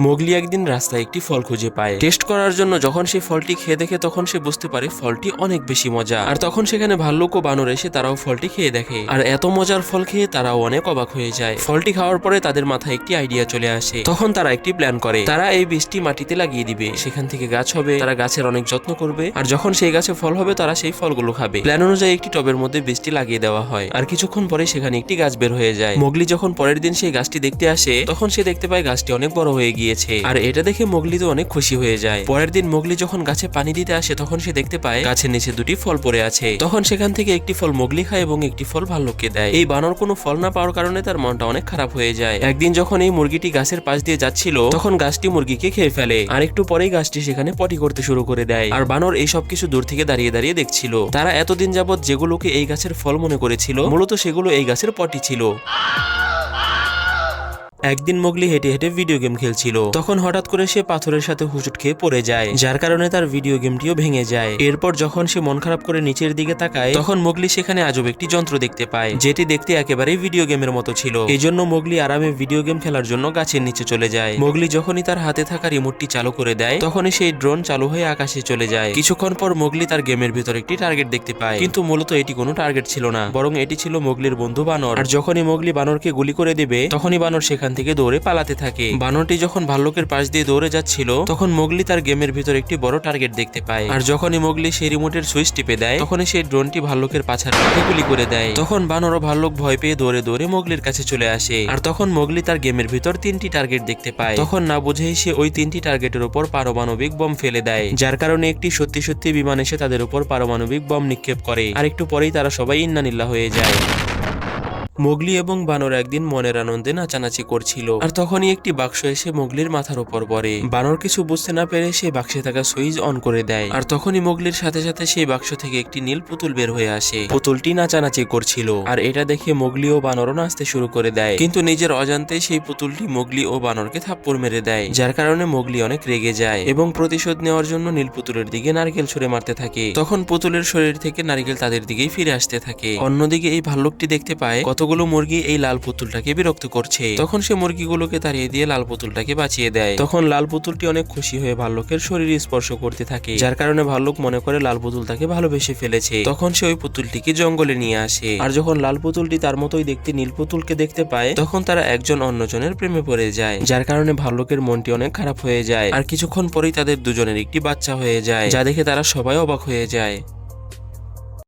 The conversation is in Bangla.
মোগলি একদিন রাস্তায় একটি ফল খুঁজে পায়। টেস্ট করার জন্য যখন সে ফলটি খেয়ে দেখে তখন সে বুঝতে পারে ফলটি অনেক বেশি মজা। আর তখন সেখানে ভাল্লুক ও বানর এসে তারাও ফলটি খেয়ে দেখে। আর এত মজার ফল খেয়ে তারাও অনেক অবাক হয়ে যায়। ফলটি খাওয়ার পরে তাদের মাথায় একটি আইডিয়া চলে আসে। তখন তারা একটি প্ল্যান করে। তারা এই বীজটি মাটিতে লাগিয়ে দিবে। সেখান থেকে গাছ হবে। তারা গাছের অনেক যত্ন করবে। আর যখন সেই গাছে ফল হবে, তারা সেই ফলগুলো খাবে। প্ল্যান অনুযায়ী একটি টবের মধ্যে বীজটি লাগিয়ে দেওয়া হয়। আর কিছুক্ষণ পরে সেখানে একটি গাছ বের হয়ে যায়। মোগলি যখন পরের দিন সেই গাছটি দেখতে আসে, তখন সে দেখতে পায় গাছটি অনেক বড় হয়ে গিয়েছে আর এটা দেখে মোগলি তো অনেক খুশি হয়ে যায়। পরের দিন মোগলি যখন গাছে পানি দিতে আসে, তখন সে দেখতে পায়, গাছের নিচে দুটি ফল পড়ে আছে। তখন সেখান থেকে একটি ফল মোগলি খায় এবং একটি ফল ভাল্লুককে দেয়। এই বানর কোনো ফল না পাওয়ার কারণে তার মনটা অনেক খারাপ হয়ে যায়। একদিন যখন এই মুরগিটি গাছের পাশ দিয়ে যাচ্ছিল, তখন গাছটি মুরগিকে খেয়ে ফেলে। আর একটু পরেই গাছটি সেখানে পটি করতে শুরু করে দেয়। আর বানর এই সব কিছু দূর থেকে দাঁড়িয়ে দাঁড়িয়ে দেখছিল। তারা এতদিন যাবৎ যেগুলোকে এই গাছের ফল মনে করেছিল, মূলত সেগুলো এই গাছের পটি ছিল। একদিন মোগলি হেঁটে হেঁটে ভিডিও গেম খেলছিল। তখন হঠাৎ করে সে পাথরের সাথে হুচুট খেয়ে পড়ে যায়, যার কারণে তার ভিডিও গেমটিও ভেঙে যায়। এরপর যখন সে মন খারাপ করে নিচের দিকে তাকায়, তখন মোগলি সেখানে আজব একটি যন্ত্র দেখতে পায়, যেটি দেখতে একেবারেই ভিডিও গেমের মতো ছিল। এই জন্য মোগলি আরামে ভিডিও গেম খেলার জন্য গাছের নিচে চলে যায়। মোগলি যখনই তার হাতে থাকা রিমোটটি চালু করে দেয়, তখনই সেই ড্রোন চালু হয়ে আকাশে চলে যায়। কিছুক্ষণ পর মোগলি তার গেমের ভিতর একটি টার্গেট দেখতে পায়, কিন্তু মূলত এটি কোনো টার্গেট ছিল না, বরং এটি ছিল মোগলির বন্ধু বানর। আর যখনই মোগলি বানরকে গুলি করে দেবে, তখনই বানর সেখান থেকে দৌড়ে পালাতে থাকে। বানরটি যখন ভাল্লুকের পাশ দিয়ে দৌড়ে যাচ্ছিল, তখন মোগলি তার গেমের ভিতর একটি বড় টার্গেট দেখতে পায়। আর যখনই মোগলি সেই রিমোটের সুইচ টিপে দেয়, তখনই সেই ড্রোনটি ভাল্লুকের পাছার কাছে গুলি করে দেয়। তখন বানর ও ভাল্লুক ভয় পেয়ে দৌড়ে দৌড়ে মোগলির কাছে চলে আসে। আর তখন মোগলি তার গেমের ভিতর তিনটি টার্গেট দেখতে পায়। তখন না বুঝেই সে ওই তিনটি টার্গেটের উপর পারমাণবিক বম ফেলে দেয়। যার কারণে একটি সত্যি সত্যি বিমান এসে তাদের উপর পারমাণবিক বম নিক্ষেপ করে। আর একটু পরেই তারা সবাই ইন্নানিল্লা হয়ে যায়। মোগলি এবং বানর একদিন মনের আনন্দে নাচানাচি করছিল। আর তখনই একটি বাক্স এসে মোগলির মাথার উপর পড়ে। বানর কিছু বুঝতে না পেরে সেই বাক্সে থাকা সুইচ অন করে দেয়। আর তখনই মোগলির সাথে সাথে সেই বাক্স থেকে একটি নীল পুতুল বের হয়ে আসে। পুতুলটি নাচানাচি করছিল। আর এটা দেখে মোগলি ও বানরও নাচতে শুরু করে দেয়। কিন্তু নিজের অজান্তে সেই পুতুলটি মোগলি ও বানরকে থাপ্পড় মেরে দেয়। যার কারণে মোগলি অনেক রেগে যায় এবং প্রতিশোধ নেওয়ার জন্য নীল পুতুলের দিকে নারকেল ছুড়ে মারতে থাকে। তখন পুতুলের শরীর থেকে নারকেল তাদের দিকেই ফিরে আসতে থাকে। অন্যদিকে এই ভাল্লুকটি দেখতে পায় কতগুলো মুরগি এই লাল পুতুলটাকে বিরক্ত করছে? তখন সে মুরগিগুলোকে তাড়িয়ে দিয়ে লাল পুতুলটাকে বাঁচিয়ে দেয়। তখন লাল পুতুলটি অনেক খুশি হয়ে ভাল্লুকের শরীর স্পর্শ করতে থাকে, যার কারণে ভাল্লুক মনে করে লাল পুতুল তাকে ভালোবেসে ফেলেছে। তখন সে ওই পুতুলটিকে জঙ্গলে নিয়ে আসে। আর যখন লাল পুতুলটি তার মতোই দেখতে নীল পুতুলকে দেখতে পায়, তখন তারা একজন অন্যজনের প্রেমে পড়ে যায়, যার কারণে ভাল্লুকের মনটি অনেক খারাপ হয়ে যায়। আর কিছুক্ষণ পরেই তাদের দুজনের একটি বাচ্চা হয়ে যায়, যা দেখে তারা সবাই অবাক হয়ে যায়।